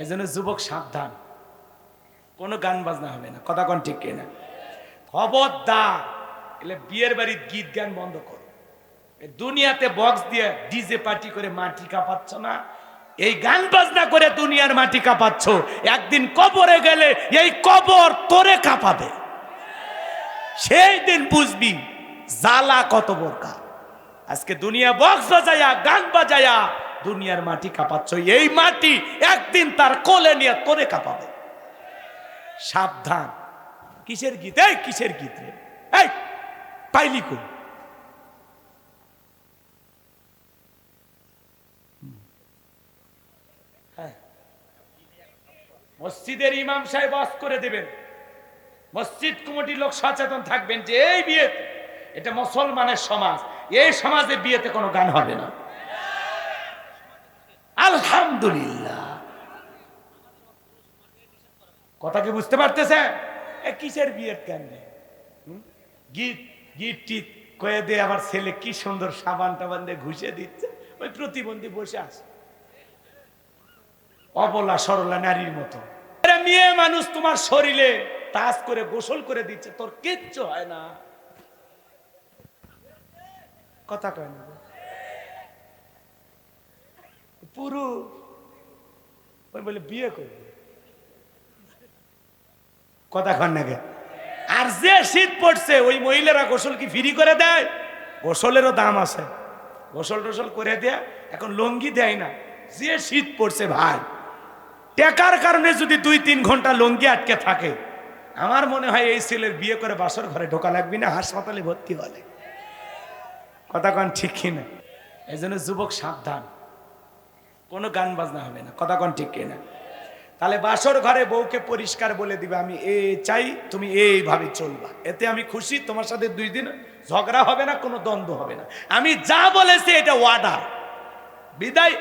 এই জন্য যুবক সাবধান। কোনো গান বাজনা হবে না, কথা কোন ঠিক না খবরদার, এলে বিয়ের বাড়ির গীত গান বন্ধ করো। দুনিয়াতে বক্স দিয়ে ডিজে পার্টি করে মাটি কাঁপাচ্ছ না। এই গান বাজনা করে দুনিয়ার মাটি কাঁপাচ্ছ। একদিন কবরে গেলে এই কবর তোরে কাঁপাবে। সেই দিন বুঝবি জ্বালা কত বোরকা। আজকে দুনিয়া বক্স বাজায়া, গান বাজায়া দুনিয়ার মাটি কাঁপাচ্ছ, এই মাটি একদিন তার কোলে নিয়ে তোরে কাঁপাবে। সাবধান। কিসের গীত? এই কিসের গীত রে? এই, পাইলি কই? হ্যাঁ। মসজিদের ইমাম সাহেব অস করে দেবেন। মসজিদ কমিটির লোক সচেতন থাকবেন যে এই বিয়েতে এটা মুসলমানের সমাজ, এই সমাজে বিয়েতে কোনো গান হবে না। আলহামদুলিল্লাহ। কথা কি বুঝতে পারতেছে? কিসের বিয়ের গান রে? হুম? গীত গীত টিত কয়ে দিয়ে আমার ছেলে কি সুন্দর সাবান টাবান দিয়ে ঘুষে দিচ্ছে। ওই প্রতিবন্ধী বসে আছে। অবলা, সরলা নারীর মতো। মেয়ে মানুষ তোমার শরীরে তাজ করে, গোসল করে দিচ্ছে, তোর কিচ্ছু হয় না। কথা কয় না। পুরুষ ওই বলে, বিয়ে করবে। কথা কন না আর যে শীত পড়ছে, ওই মহিলারা গোসল কি ফ্রি করে দেয়? গোসলেরও দাম আছে। গোসল টোসল করে দেয়, এখন লঙ্গি দেয় না। যে শীত পড়ছে ভাই, টেকার কারণে যদি দুই তিন ঘণ্টা লঙ্গি আটকে থাকে, আমার মনে হয় এই ছেলের বিয়ে করে বাসর ঘরে ঢোকা লাগবি না, হাসপাতালে ভর্তি হলে। কথা কন ঠিক কিনা? এই যুবক সাবধান। কোনো গান বাজনা হবে না, কথা কন ঠিক কিনা। তাহলে বাসর ঘরে বউকে পরিষ্কার বলে দিবে, আমি এ চাই, তুমি এইভাবে চলবা। এতে আমি খুশি, তোমার সাথে দুই দিন ঝগড়া হবে না, কোনো দ্বন্দ্ব হবে না। আমি যা বলেছি এটা ওয়ার্ডার বিদায়,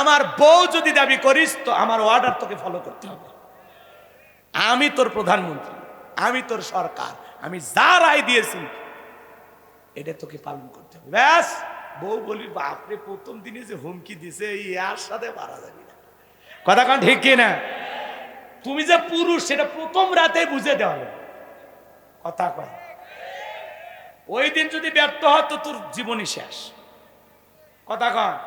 আমার বউ যদি দাবি করিস, তো আমার অর্ডার তোকে ফলো করতে হবে। আমি তোর প্রধানমন্ত্রী, আমি তোর সরকার, আমি যা রায় দিয়েছি, এটা তোকে পালন করতে হবে। ব্যাস। বউ বলি বাপরে প্রথম দিনে যে হুমকি দিছে এই আর সাথে পারা যাবে না। কথা কান ঠিক কি না তুমি যে পুরুষ সেটা প্রথম রাতে বুঝে দেওয়া কথা কয়। ওই দিন যদি ব্যর্থ হয় তো তোর জীবনই শেষ। কথা কয়।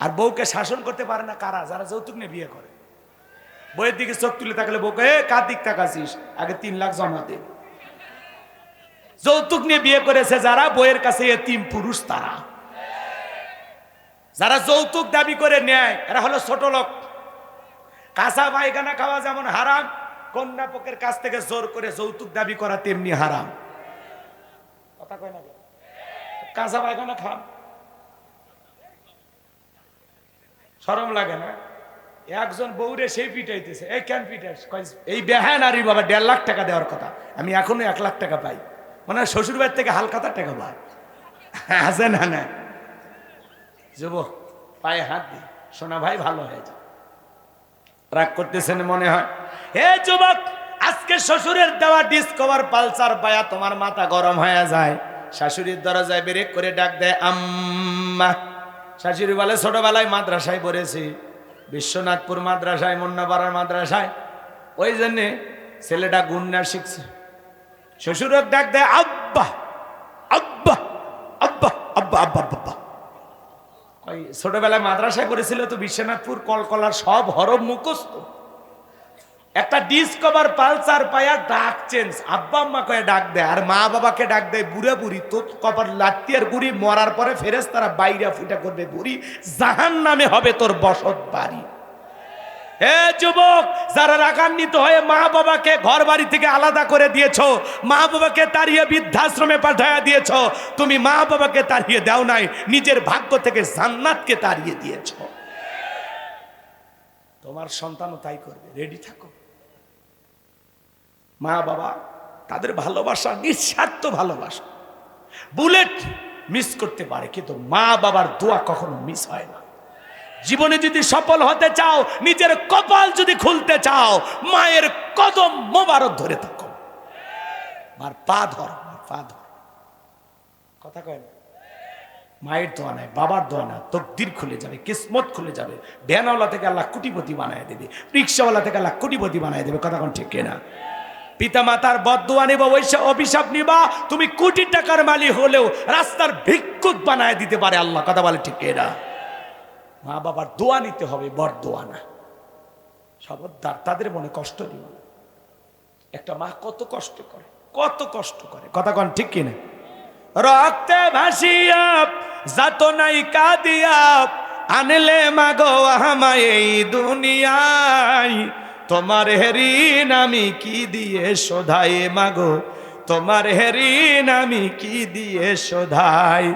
আর বউকে শাসন করতে পারে না কারা? যারা যৌতুক নিয়ে বিয়ে করে। বইয়ের দিকে চোখ তুলে থাকলে বউকে কার দিক তাকাছিস? আগে তিন লাখ জমা দে। যৌতুক নিয়ে বিয়ে করেছে যারা, বইয়ের কাছে তিন পুরুষ তারা। যারা যৌতুক দাবি করে নেয়, এরা হলো ছোট লোক। কাঁচা পায়খানা খাওয়া যেমন হারাম, কন্যা পক্ষের কাছ থেকে জোর করে যৌতুক দাবি করা তেমনি হারাম। কথা কয় না কাঁচা পায়খানা খান। সরম লাগে না? একজন বউরে সেই পিটাইতেছে। এই কেন পিটাইস এই বেহা নারী বাবা দেড় লাখ টাকা দেওয়ার কথা। আমি এখনও এক লাখ টাকা পাই। মানে শ্বশুর বাড়ি থেকে হালকাতা টাকা পাই আছে না না যুবক, পায়ে হাত দি, সোনা ভাই ভালো হয়েছে রাগ করতেছেন মনে হয়? হে যুবক, আজকে শ্বশুরের দেওয়া ডিসকভার পালসার পায়া তোমার মাথা গরম হয়ে যায়। শাশুড়ির দরজায় ব্রেক করে ডাক দেয়, আম্মা। শাশুড়ি বলে, ছোটবেলায় মাদ্রাসায় পড়েছি। বিশ্বনাথপুর মাদ্রাসায়, মুন্নাপাড়ার মাদ্রাসায়। ওই জন্যে ছেলেটা গুন্না শিখছে। শ্বশুরের ডাক দেয়, আব্বা আব্বা আব্বা আব্বা আব্বা আব্বা ওই ছোটবেলায় মাদ্রাসায় পড়েছিল তো বিশ্বনাথপুর কলকলার সব হরব মুখস্থ। একটা ডিসকভার পালসার পায়া ডাক চেঞ্জ আব্বা, আম্মা কয়ে ডাক দেয়, আর মা বাবাকে ডাক দেয়, বুড়ে বুড়ি তো কপার লাত্তি আর বুড়ি, মরার পরে ফেরেস তারা বাইরে ফুটা করবে বুড়ি জাহান নামে হবে তোর বসত বাড়ি। হে যুবক, যারা রাগান্বিত হয়ে মা বাবাকে ঘর বাড়ি থেকে আলাদা করে দিয়েছ, মা বাবাকে তাড়িয়ে বৃদ্ধাশ্রমে পাঠায়া দিয়েছ, তুমি মা বাবাকে তাড়িয়ে দাও নাই, নিজের ভাগ্য থেকে জান্নাতকে তাড়িয়ে দিয়েছ। তোমার সন্তানও তাই করবে, রেডি থাকো। মা বাবা, তাদের ভালোবাসা নিঃস্বার্থ ভালোবাসা। বুলেট মিস করতে পারে, কিন্তু মা বাবার দোয়া কখনো মিস হয় না। জীবনে যদি সফল হতে চাও, নিজের কপাল যদি খুলতে চাও, মায়ের কদম মোবারক ধরে থাকো। মার পা ধর পা ধর। কথা কয় মায়ের দোয়া নাই, বাবার দোয়া না, তকদির খুলে যাবে, কিসমত খুলে যাবে। ভ্যানওয়ালা থেকে আল্লাহ কোটিপতি বানায় দেবে, রিক্সাওয়ালা থেকে আল্লাহ কোটিপতি বানায় দেবে, কথা কোন ঠিক কিনা পিতা মাতার বদুয়া নিবা ওইসা অভিশাপ নিবা, তুমি কোটি টাকার মালি হলেও রাস্তার ভিক্ষুক বানায় দিতে পারে আল্লাহ, কথা বলে ঠিক কিনা মা বাবার দোয়া নিতে হবে বর দোয়া না। সবদার তাদের মনে কষ্ট দিও না। একটা মা কত কষ্ট করে, কত কষ্ট করে। কথা কন ঠিক কিনা রক্তে ভাসিয়া যাত নাই কাদিয়া, আনলে মাগো আমায় এই দুনিয়ায়। তোমার হেরিন আমি কি দিয়ে শোধাই মাগো? তোমার হেরিন আমি কি দিয়ে শোধাই?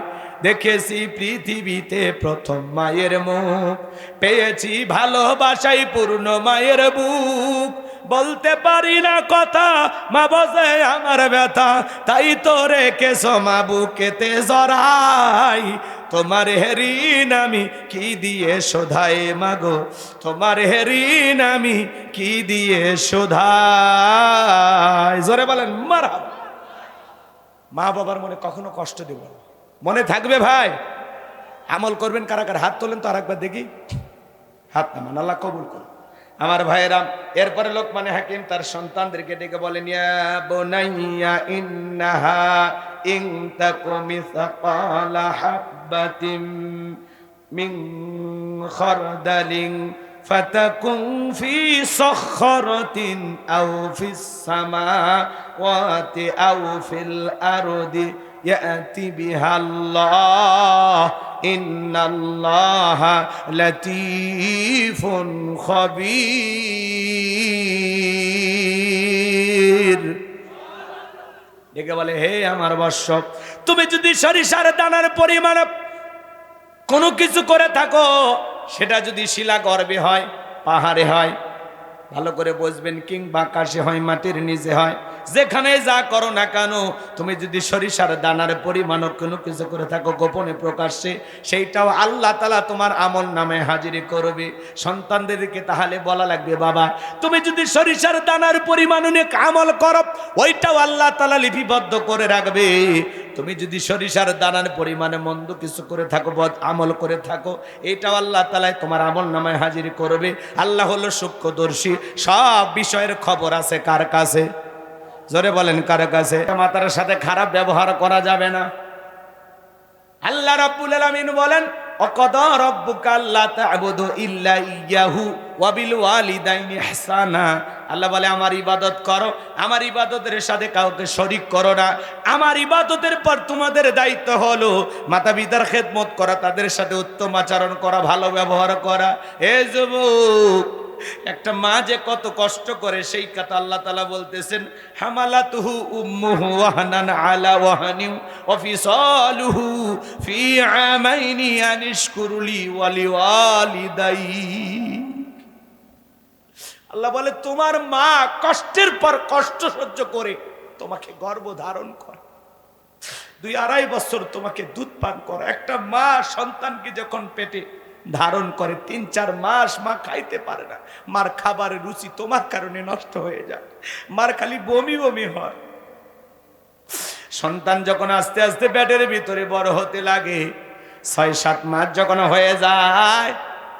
দেখেছি পৃথিবীতে প্রথম মায়ের মুখ। পেয়েছি ভালোবাসাই পূর্ণ মায়ের বুক। বলতে পারি না কথা, মা বসে আমার ব্যথা। তাই তো রেখে মা বুকেতে জরাই। তোমার হেরিন আমি কি দিয়ে শোধাই মাগো তোমার হেরিন আমি কি দিয়ে শোধাই? জোরে বলেন মারা মা বাবার মনে কখনো কষ্ট দেব না। মনে থাকবে ভাই। আমল করবেন কারাকার হাত তোলেন তো আর একবার দেখি। হাত নামান, আল্লাহ কবুল করুন। আমার ভাইরা এরপরে লোক মানে হাকিম তার সন্তানদেরকে ডেকে বলেন বোনাইয়া, ইন্নাহা ইং ফি يأتي بها الله إن الله لطيف خبير ডেকে বলে হে আমার বর্ষ তুমি যদি সরিষার দানার পরিমাণ কোনো কিছু করে থাকো সেটা যদি শিলা গর্বে হয় পাহাড়ে হয় ভালো করে বসবেন কিংবা আকাশে হয় মাটির নিচে হয় যেখানে যা করো না কেন, তুমি যদি সরিষার দানার পরিমাণ কোনো কিছু করে থাকো গোপনে প্রকাশ্যে, সেইটাও আল্লাহ তালা তোমার আমল নামে হাজিরি করবে। সন্তানদেরকে তাহলে বলা লাগবে, বাবা, তুমি যদি সরিষার দানার পরিমাণ অনেক আমল করো, ওইটাও আল্লাহ তালা লিপিবদ্ধ করে রাখবে। তুমি যদি সরিষার দানার পরিমাণে মন্দ কিছু করে থাকো, বদ আমল করে থাকো, এটাও আল্লাহ তালায় তোমার আমল নামায় হাজির করবে। আল্লাহ হলো সূক্ষ্মদর্শী, সব বিষয়ের খবর আছে কার কাছে? জোরে বলেন, কার কাছে? মাতার সাথে খারাপ ব্যবহার করা যাবে না। আল্লাহ রাব্বুল আলামিন বলেন, অকদ রব্বুকা আল্লা তা'বুদু ইল্লা ইয়াহু ওয়া বিল ওয়ালিদাইনি ইহসানা। আল্লাহ বলে, আমার ইবাদত করো, আমার ইবাদতের সাথে কাউকে শরিক করো না। আমার ইবাদতের পর তোমাদের দায়িত্ব হলো মাতা পিতার খেদমত করা, তাদের সাথে উত্তম আচরণ করা, ভালো ব্যবহার করা। এ যুবক একটা মা যে কত কষ্ট করে, সেই কথা আল্লাহ তালা বলতেছেন আলা আল্লাহ বলে, তোমার মা কষ্টের পর কষ্ট সহ্য করে তোমাকে গর্ভ ধারণ করে। দুই আড়াই বছর তোমাকে দুধ পান করো। একটা মা সন্তানকে যখন পেটে ধারণ করে, তিন, চার মাস মা খাইতে পারে না। মার খাবারের রুচি তোমার কারণে নষ্ট হয়ে যায়। মার খালি বমি বমি হয়। সন্তান যখন আস্তে আস্তে পেটের ভিতরে বড় হতে লাগে, ছয়, সাত মাস যখন হয়ে যায়,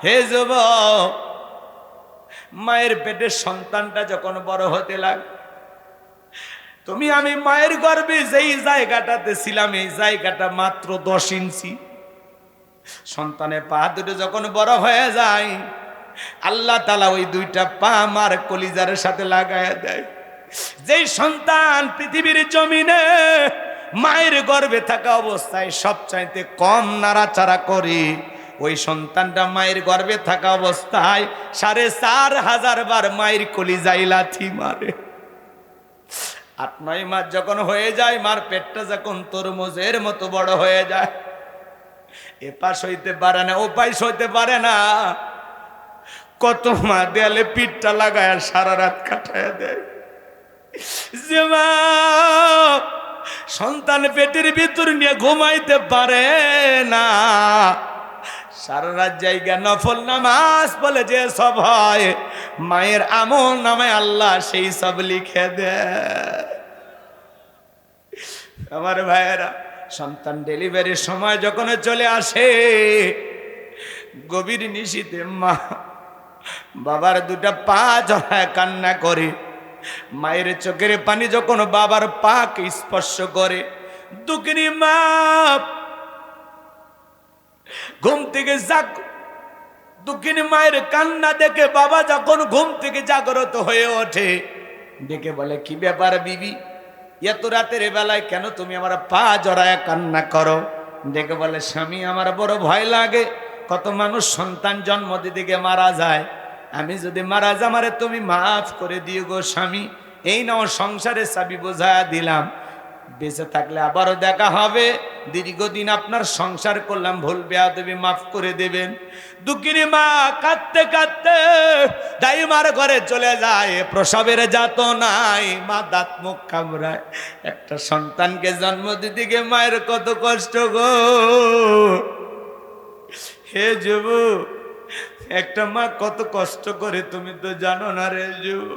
হে যুবক, মায়ের পেটের সন্তানটা যখন বড় হতে লাগে, তুমি আমি মায়ের গর্বে যেই জায়গাটাতে ছিলাম, এই জায়গাটা মাত্র দশ ইঞ্চি। সন্তানের পা দুটো যখন বড় হয়ে যায়, আল্লাহ তালা ওই দুইটা পা আমার কলিজার সাথে লাগায় দেয়। যেই সন্তান পৃথিবীর জমিনে মায়ের গর্ভে থাকা অবস্থায় সবচাইতে কম নাড়াচাড়া করে, ওই সন্তানটা মায়ের গর্ভে থাকা অবস্থায় সাড়ে চার হাজার বার মায়ের কলিজাই লাথি মারে। আট নয় মাস যখন হয়ে যায়, মার পেটটা যখন তরমুজের মতো বড় হয়ে যায়। এ পাশ হইতে পারে না ও পাশ হইতে পারে না। কত মা দেয়ালে পিঠটা লাগায় সারা রাত কাটায় দেয়। যে সন্তান পেটের ভিতর নিয়ে ঘুমাইতে পারে না। সারা রাত জায়গা নফল নামাজ বলে যে সব হয়, মায়ের আমল নামে আল্লাহ সেই সব লিখে দেয়। আমার ভাইয়েরা সন্তান ডেলিভারির সময় যখন চলে আসে, গভীর নিশীতে মা, বাবার দুটা পা জড়ায় কান্না করে। মায়ের চোখের পানি যখন বাবার পাকে স্পর্শ করে, দুঃখিনী মা, ঘুম থেকে জাগ দুঃখিনী মায়ের কান্না দেখে বাবা যখন ঘুম থেকে জাগ্রত হয়ে ওঠে ডেকে বলে, কি ব্যাপার বিবি? এত রাতের বেলায় কেন তুমি আমার পা জড়ায় কান্না করো? ডেকে বলে, স্বামী, আমার বড় ভয় লাগে। কত মানুষ সন্তান জন্ম দিদিকে মারা যায়। আমি যদি মারা যা আমারে তুমি মাফ করে দিও গো স্বামী। এই নাও সংসারে চাবি বোঝা দিলাম। বেঁচে থাকলে আবারও দেখা হবে। দীর্ঘদিন আপনার সংসার করলাম, ভুল বেয়া বেয়াদবি মাফ করে দেবেন। দুঃখিনী মা কাঁদতে কাঁদতে দাইমার ঘরে চলে যায়, প্রসবের যাত নাই, মা দাঁত মুখ কামড়ায়। একটা সন্তানকে জন্ম দিতে গিয়ে মায়ের কত কষ্ট গো। হে যুবু একটা মা কত কষ্ট করে, তুমি তো জানো না রে যুবু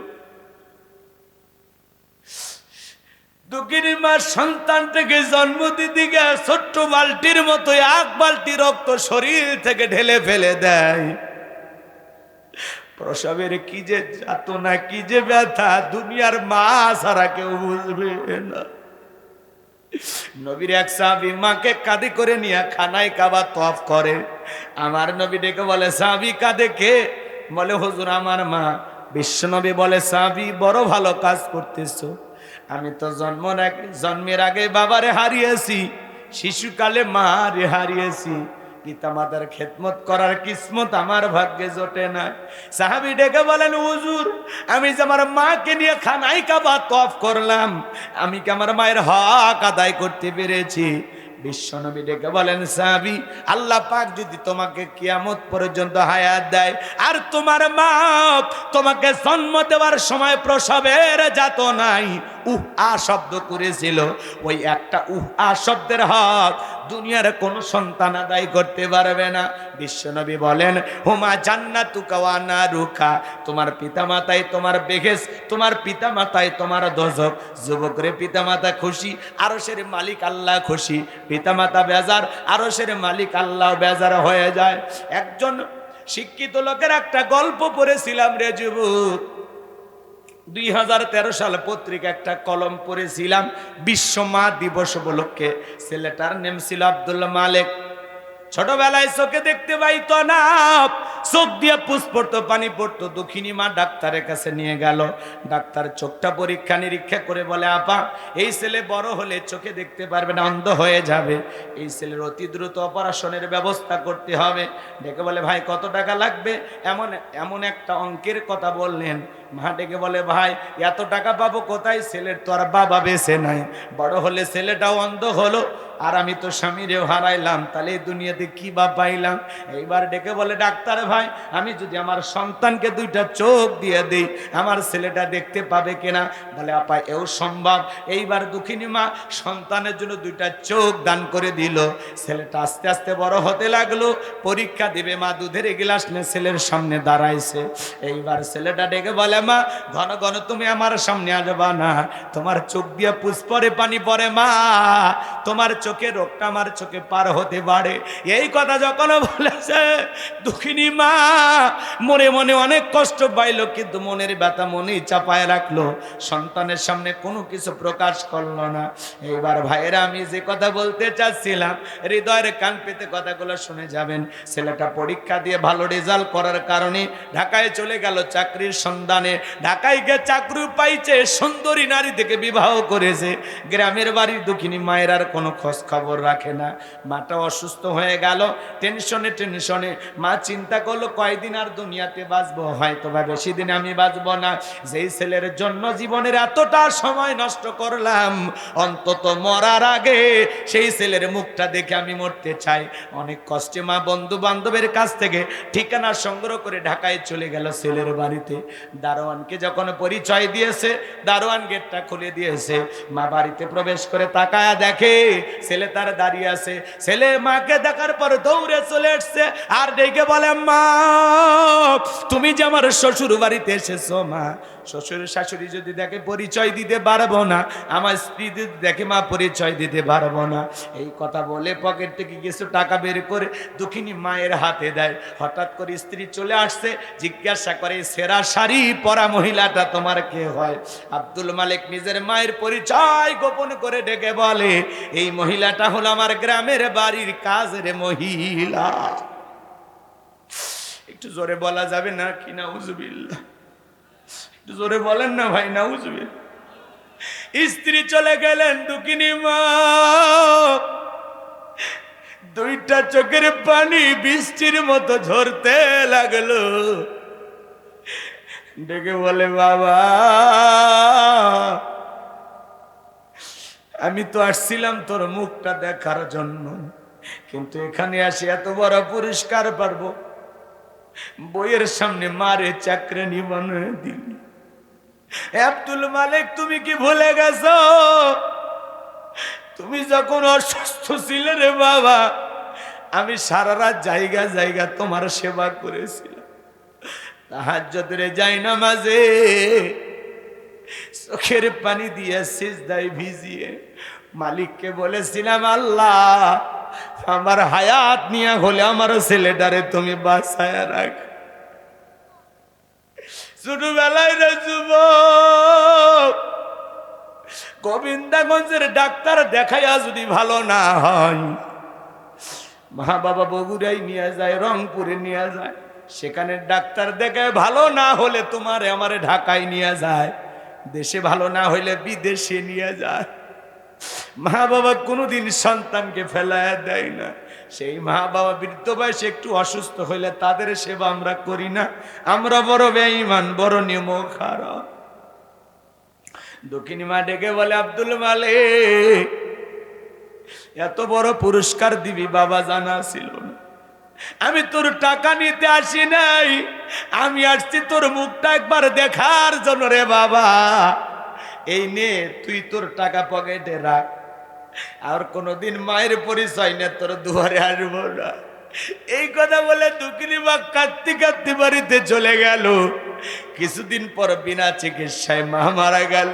দুঃখিনী মা সন্তানটাকে জন্ম দিতে গিয়ে ছোট্ট বালতির মতো এক বালতি রক্ত শরীর থেকে ঢেলে ফেলে দেয়। প্রসবের কি যে যাতনা, কি যে ব্যথা, দুনিয়ার মা ছাড়া কেউ বুঝবে না। নবীর এক সাহাবি মাকে কাঁদে করে নিয়ে খানায় কাবা তফ করে। আমার নবী ডেকে বলে, সাহাবি কাঁদে কে? বলে, হুজুর, আমার মা। বিশ্বনবী বলে, সাহাবি, বড় ভালো কাজ করতেছো। আমি তো জন্ম জন্মের আগে বাবারে হারিয়েছি, শিশুকালে মা রে হারিয়েছি। পিতা মাতার খেদমত করার কিসমত আমার ভাগ্যে জোটে না। সাহাবি ডেকে বলেন, হুজুর, আমি যে আমার মাকে নিয়ে খানাই কাবা তফ করলাম, আমি কি আমার মায়ের হক আদায় করতে পেরেছি? বিশ্বনবী ডেকে বলেন, সাহাবি, আল্লাহ পাক যদি তোমাকে কিয়ামত পর্যন্ত হায়াত দেয়, আর তোমার মা তোমাকে জন্ম দেওয়ার সময় প্রসবের যাত নাই উহ আ শব্দ করেছিল। ওই একটা উহ আ শব্দের হক দুনিয়ার কোন সন্তান আদায় করতে পারবে না। বিশ্বনবী বলেন, হুমা জান্নাতু কাওয়ানা রুখা তোমার পিতামাতাই তোমার বেহেস তোমার পিতামাতাই তোমার দোজক। যুবকরে পিতামাতা খুশি, আরশের মালিক আল্লাহ খুশি। পিতামাতা বেজার, আরশের মালিক আল্লাহ বেজার হয়ে যায়। একজন শিক্ষিত লোকের একটা গল্প পড়েছিলাম রে যুবক। দুই হাজার তেরো সাল পত্রিকা একটা কলম পড়েছিলাম, বিশ্ব মা দিবস উপলক্ষে। ছেলেটার নেম ছিল আবদুল্লাহ মালেক। ছোটবেলায় চোখে দেখতে পাইতো না, চোখ দিয়ে পুষ পড়তো, পানি পড়তো। দুঃখিনী মা ডাক্তারের কাছে নিয়ে গেল। ডাক্তার চোখটা পরীক্ষা নিরীক্ষা করে বলে, আপা, এই ছেলে বড় হলে চোখে দেখতে পারবে না, অন্ধ হয়ে যাবে। এই ছেলের অতি দ্রুত অপারেশনের ব্যবস্থা করতে হবে। ডেকে বলে, ভাই, কত টাকা লাগবে? এমন এমন একটা অঙ্কের কথা বললেন। মা ডেকে বলে, ভাই, এত টাকা পাবো কোথায়? ছেলের তো আর বাবা বেছে নাই। বড় হলে ছেলেটাও অন্ধ হলো। আর আমি তো স্বামীরেও হারাইলাম। তাহলে এই দুনিয়াতে কি বা পাইলাম? এইবার ডেকে বলে, ডাক্তার ভাই, আমি যদি আমার সন্তানকে দুইটা চোখ দিয়ে দিই, আমার ছেলেটা দেখতে পাবে কিনা? বলে, আপা, এও সম্ভব। এইবার দুঃখিনী মা সন্তানের জন্য দুইটা চোখ দান করে দিল। ছেলেটা আস্তে আস্তে বড় হতে লাগল। পরীক্ষা দিবে মা দুধের গিলাস নিয়ে ছেলের সামনে দাঁড়াইছে। এইবার ছেলেটা ডেকে বলে মা, ঘন ঘন তুমি আমার সামনে আসবা না। তোমার চোখ দিয়ে পুষ্পরে পানি পড়ে মা। তোমার চোখে রোগটা আমার চোখে পার হতে পারে। এই কথা যখন বলেছে দুঃখিনী মা, মনে মনে অনেক কষ্ট পাইলো, কিন্তু মনের ব্যথা মনেই চাপায় রাখল। সন্তানের সামনে কোনো কিছু প্রকাশ করল না। এইবার ভাইয়েরা, আমি যে কথা বলতে চাচ্ছিলাম, হৃদয়ের কান পেতে কথাগুলো শুনে যাবেন। ছেলেটা পরীক্ষা দিয়ে ভালো রেজাল্ট করার কারণে ঢাকায় চলে গেল, চাকরির সন্ধানে। ঢাকায় গিয়ে চাকরি পাইছে, সুন্দরী নারী থেকে বিবাহ করেছে। গ্রামের বাড়ির দুঃখিনী মায়ের আর কোনো খোঁজ খবর রাখে না। মাটা অসুস্থ হয়ে গেল, টেনশনে টেনশনে। মা চিন্তা করল, কয়দিন আর দুনিয়াতে বাঁচবো? হয়তো বা বেশি দিন আমি বাঁচবো না। যেই ছেলের জন্য জীবনের এতটা সময় নষ্ট করলাম, অন্তত মরার আগে সেই ছেলের মুখটা দেখে আমি মরতে চাই। অনেক কষ্টে মা বন্ধু বান্ধবের কাছ থেকে ঠিকানা সংগ্রহ করে ঢাকায় চলে গেল ছেলের বাড়িতে। দারোয়ানকে যখন পরিচয় দিয়েছে, দারোয়ান গেটটা খুলে দিয়েছে। মা বাড়িতে প্রবেশ করে তাকায়া দেখে, ছেলে তার দাঁড়িয়ে আছে। ছেলে মাকে দেখার পর দৌড়ে চলে এসছে আর ডেকে বলে, মা, তুমি যে আমার শ্বশুর বাড়িতে এসেছ, মা শ্বশুর শাশুড়ি যদি দেখে পরিচয় দিতে পারব না, আমার স্ত্রী যদি দেখে মা পরিচয় দিতে পারব না, এই কথা বলে পকেট থেকে কিছু টাকা বের করে দুঃখিনী মায়ের হাতে দেয়। হঠাৎ করে স্ত্রী চলে আসছে, জিজ্ঞাসা করে, সেরা শাড়ি পরা মহিলাটা তোমার কে হয়? আব্দুল মালিক নিজের মায়ের পরিচয় গোপন করে ডেকে বলে, এই মহিলাটা হলো আমার গ্রামের বাড়ির কাজের মহিলা। একটু জোরে বলা যাবে না কি না উজবিল্লা জোরে বলেন না ভাই, না উজবিল স্ত্রী চলে গেলেন দুকিনি মা। দুইটা চোখের পানি বৃষ্টির মতো ঝরতে লাগল। ডেকে বলে, বাবা, আমি তো আসছিলাম তোর মুখটা দেখার জন্য, কিন্তু এখানে আসি এত বড় পুরস্কার পারব। বইয়ের সামনে মারে চাকরে নিবানো দিলি। আব্দুল মালিক, তুমি কি ভুলে গেছো? তুমি যখন অসুস্থ ছিলে রে বাবা, আমি সারা রাত জায়গা জায়গা তোমার সেবা করেছিলাম। তাহাজ্জতের যাই না মাঝে চোখের পানি দিয়ে সিজদাই ভিজিয়ে মালিককে বলেছিলাম, আল্লাহ, আমার হায়াত নিয়ে হলে আমার ছেলেটারে তুমি বাসায় রাখ। ছোটবেলায় রে যুবক গোবিন্দাগঞ্জের ডাক্তার দেখাইয়া যদি ভালো না হয়, মা বাবা বগুড়াই নিয়ে যায়, রংপুরে নিয়ে যায়, সেখানে ডাক্তার দেখে ভালো না হলে তোমার আমারে ঢাকায় নিয়ে যায়, দেশে ভালো না হইলে বিদেশে নিয়ে যায়। মা বাবা কোনোদিন সন্তানকে ফেলায় দেয় না। সেই মা বাবা বৃদ্ধ বয়সে একটু অসুস্থ হইলে তাদের সেবা আমরা করি না। আমরা বড় বেঈমান, বড় নিয়ম খারাপ দক্ষিণী মা ডেকে বলে, আব্দুল মালে এত বড় পুরস্কার দিবি, বাবা জানা ছিল না। আমি তোর টাকা নিতে আসি নাই, আমি আসছি তোর মুখটা একবার দেখার জন্য রে বাবা। এই নে, তুই তোর টাকা পকেটে রাখ। আর কোনোদিন মায়ের পরিচয় নে তোর দুয়ারে আসব না। এই কথা বলে দুকিনি মা কাঁদতে কাঁদতে বাড়িতে চলে গেল। কিছুদিন পর বিনা চিকিৎসায় মা মারা গেল।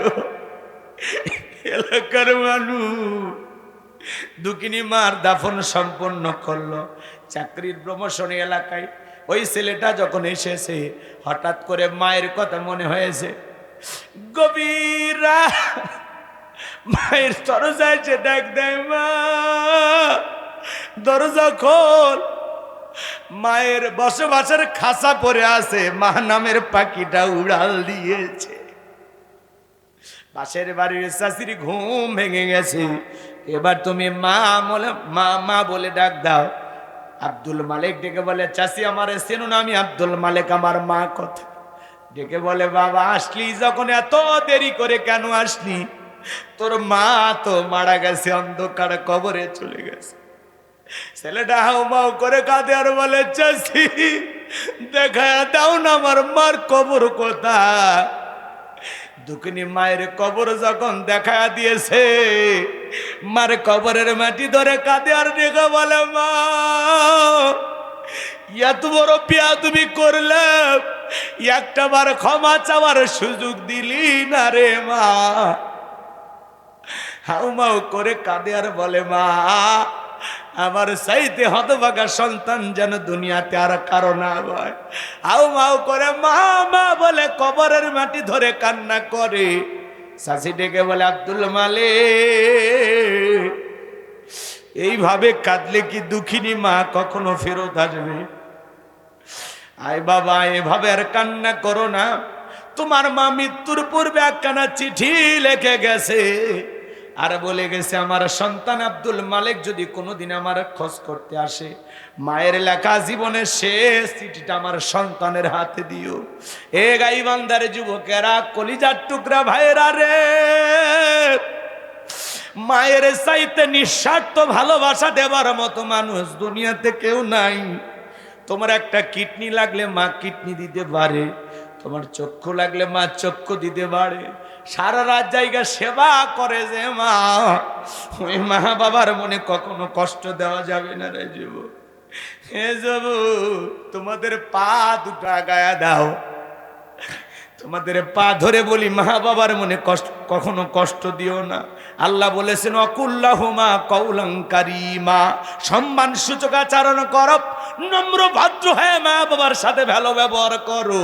এলাকার মানুষ। দুকিনি মার দাফন সম্পন্ন করল। চাকরির প্রমোশন এলাকায়। ওই ছেলেটা যখন এসেছে, হঠাৎ করে মায়ের কথা মনে হয়েছে, গভীর মায়ের দরজা এসে ডাক দেয় মা, দরজা খোল। মায়ের বসবাসের খাসা পরে আছে, মা নামের পাখিটা উড়াল দিয়েছে। পাশের বাড়ির শাশুড়ি ঘুম ভেঙে গেছে। এবার তুমি মা বলে, মা মা বলে ডাক দাও। আব্দুল মালিক ডেকে বলে চাষি আমার চেনো না আমি আব্দুল মালিক, আমার মা কথা। ডেকে বলে, বাবা, আসলি যখন এত দেরি করে কেন আসলি? তোর মা তো মারা গেছে, অন্ধকার কবরে চলে গেছে। ছেলেটা হাউ মাউ করে কাঁদে আর বলে চাষি দেখা দাও না আমার মার কবর কোথায়? দুঃখিনী মায়ের কবর যখন দেখা দিয়েছে, মার কবরের মাটি ধরে কাঁদে আর দেখে বলে, মা, এত বড় পিয়া তুমি করলে, একটা বার ক্ষমা চাওয়ার সুযোগ দিলি না রে মা। হাউ মাউ করে কাঁদে আর বলে, মা, আমার সাইতে হতভাগা সন্তান যেন দুনিয়াতে আর কারও না হয়। হাউ মাউ করে, মা মা, বলে কবরের মাটি ধরে কান্না করে। শাশি ডেকে বলে, আব্দুল মালে এইভাবে কাঁদলে কি দুঃখিনী মা কখনো ফেরত আসবে? আয় বাবা, এভাবে আর কান্না করো না। তোমার মা মৃত্যুর পূর্বে একখানা চিঠি লেখে গেছে। আর বলে গেছে, আমার সন্তান আব্দুল মালিক যদি কোনোদিন আমার খোঁজ করতে আসে, মায়ের লেখা জীবনের শেষ চিঠিটা আমার সন্তানের হাতে দিও। এ গাইবান্দারে যুবকেরা, কলিজার টুকরা ভাইরা রে, মায়ের চাইতে নিঃস্বার্থ ভালোবাসা দেবার মতো মানুষ দুনিয়াতে কেউ নাই। তোমার একটা কিডনি লাগলে মা কিডনি দিতে পারে, তোমার চক্ষু লাগলে মা চক্ষু দিতে পারে সারা রাত জায়গা সেবা করে যে মা। ওই মা বাবার মনে কখনো কষ্ট দেওয়া যাবে না রে যুব হে যাব তোমাদের পা দুটা গায়া দাও। তোমাদের পা ধরে বলি, মা বাবার মনে কষ্ট, কখনো কষ্ট দিও না। আল্লাহ বলেছেন অকুল্লহু মা কৌলঙ্কারী মা সম্মান সূচক আচরণ করো। নম্র ভদ্র হয়ে, মা বাবার সাথে ভালো ব্যবহার করো।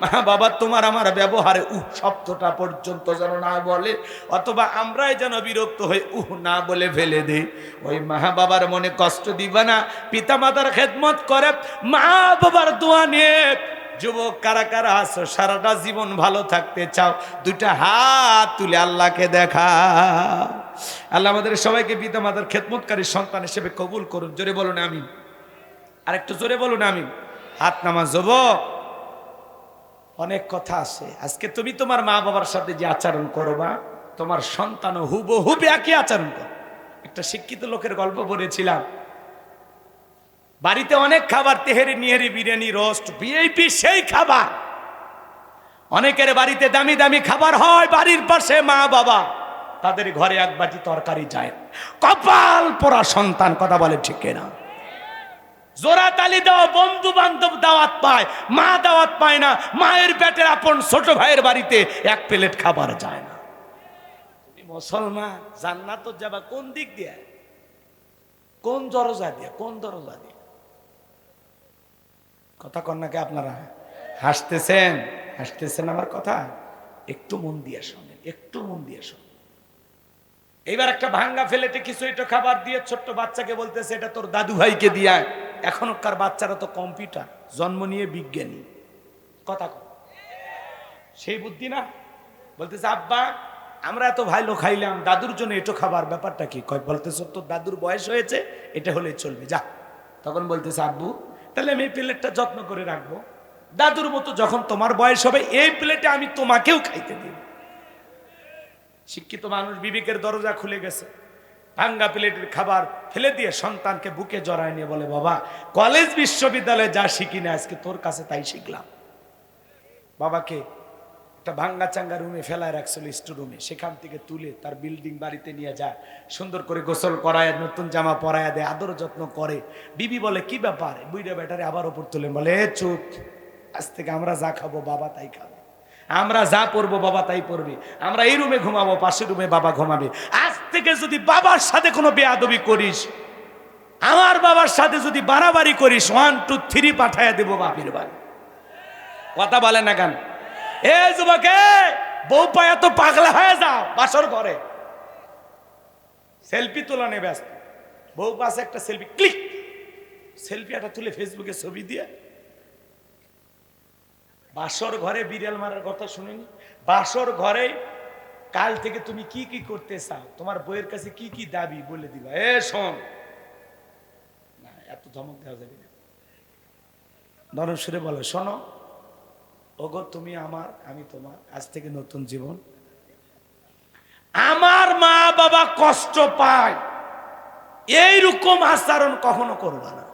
মা বাবা, তোমার আমার ব্যবহারে উহ, শব্দটা পর্যন্ত যেন না বলে, অথবা আমরাই যেন বিরক্ত হয়ে উহ, না বলে ফেলে দেই। ওই মা বাবার মনে কষ্ট দিবা না পিতা মাতার খেদমত করে। মা বাবার দোয়া নিয়ে, যুবক, কারা কারা আছো, সারাটা জীবন ভালো থাকতে চাও, দুইটা হাত তুলে আল্লাহকে দেখা। আল্লাহ আমাদের সবাইকে পিতা মাতার খেদমতকারী সন্তান হিসেবে কবুল করুন। জোরে বলুন আমি আর একটু জোরে বলুন আমি হাত নামাজ যুবক অনেক কথা আছে। আজকে তুমি তোমার মা বাবার সাথে যে আচরণ করবা, তোমার সন্তান হুব হুবে একই আচরণ কর একটা শিক্ষিত লোকের গল্প বলেছিলাম। বাড়িতে অনেক খাবার, তেহেরি, নিহেরি, বিরিয়ানি, রোস্ট, ভিআইপি, সেই খাবার। অনেকের বাড়িতে দামি দামি খাবার হয়, বাড়ির পাশে মা বাবা। তাদের ঘরে এক বাটি তরকারি যায় কপাল পোড়া সন্তান, কথা বলে ঠিক না জোড়া তালি দেওয়া বন্ধু বান্ধব দাওয়াত পায়, মা দাওয়াত পায় না, মায়ের পেটের আপন ছোট ভাইয়ের বাড়িতে এক প্লেট খাবার যায় না। মুসলমান, জান্নাত যাবা কোন দিক দিয়ে? কোন দরজা দিয়ে? কোন দরজা দিয়ে? কথা কন নাকি আপনারা? হাসতেছেন? হাসতেছেন আমার কথা? একটু মন দিয়ে শোনেন, একটু মন দিয়ে শোনেন। এইবার একটা ভাঙ্গা ফেলেটে কিছু একটু খাবার দিয়ে ছোট্ট বাচ্চাকে বলতেছে, এটা তোর দাদু ভাইকে দিয়া এখনকার বাচ্চারা তো কম্পিউটার, জন্ম নিয়ে বিজ্ঞানী। কথা সেই বুদ্ধি না? বলতেছে, আব্বা, আমরা এত ভাইলো খাইলাম, দাদুর জন্য এটো খাবার, ব্যাপারটা কি? কয়, বলতেছে, তোর দাদুর বয়স হয়েছে, এটা হলে চলবে, যা। তখন বলতেছে, আব্বু, তাহলে আমি এই প্লেটটা যত্ন করে রাখব। দাদুর মতো যখন তোমার বয়স হবে, এই প্লেটে আমি তোমাকেও খাইতে দিব। শিক্ষিত মানুষ বিবেকের দরজা খুলে গেছে। ভাঙ্গা প্লেটের খাবার ফেলে দিয়ে সন্তানকে বুকে জড়ায় নিয়ে বলে, বাবা, কলেজ বিশ্ববিদ্যালয়ে যা শিখি না, আজকে তোর কাছে তাই শিখলাম। বাবাকে একটা ভাঙ্গা চাঙ্গা রুমে ফেলায় রাখছিল স্টোর রুমে। সেখান থেকে তুলে তার বিল্ডিং বাড়িতে নিয়ে যায়। সুন্দর করে গোসল করায়, নতুন জামা পরায় দেয়, আদর যত্ন করে। বিবি বলে, কি ব্যাপার? বুইটা ব্যাটারে আবার ওপর তুলেন বলে চুপ, আজ থেকে আমরা যা খাব, বাবা তাই খাবে। আমরা যা পরবো বাবা তাই পরবে আমরা এই রুমে ঘুমাবো, পাশের রুমে বাবা ঘুমাবে। আজ থেকে যদি বাবার সাথে কোনো বেয়াদবি করিস, আমার বাবার সাথে যদি বাড়াবাড়ি করিস ওয়ান টু থ্রি পাঠাইয়া দেবো বাপের বাড়ি। কথা বলে না কেন? এ যুবকে, বউ পায়া তো পাগলা হয়ে যাও, বাসর ঘরে। সেলফি তোলা নেই ব্যস্ত। বউ পাশে একটা সেলফি, ক্লিক। সেলফি একটা তুলে ফেসবুকে ছবি দিয়ে বাসর ঘরে বিড়াল মারার কথা শুনিনি? বাসর ঘরে কাল থেকে তুমি কি কি করতে চাও? তোমার বইয়ের কাছে কি কি দাবি বলে দিবা? এ, শোন। না, এত ধমক দেওয়া যাবে না। নরম সুরে বলো, শোনো, ওগো, তুমি আমার, আমি তোমার, আজ থেকে নতুন জীবন। আমার মা বাবা কষ্ট পায়। এইরকম আচরণ কখনো করবা না।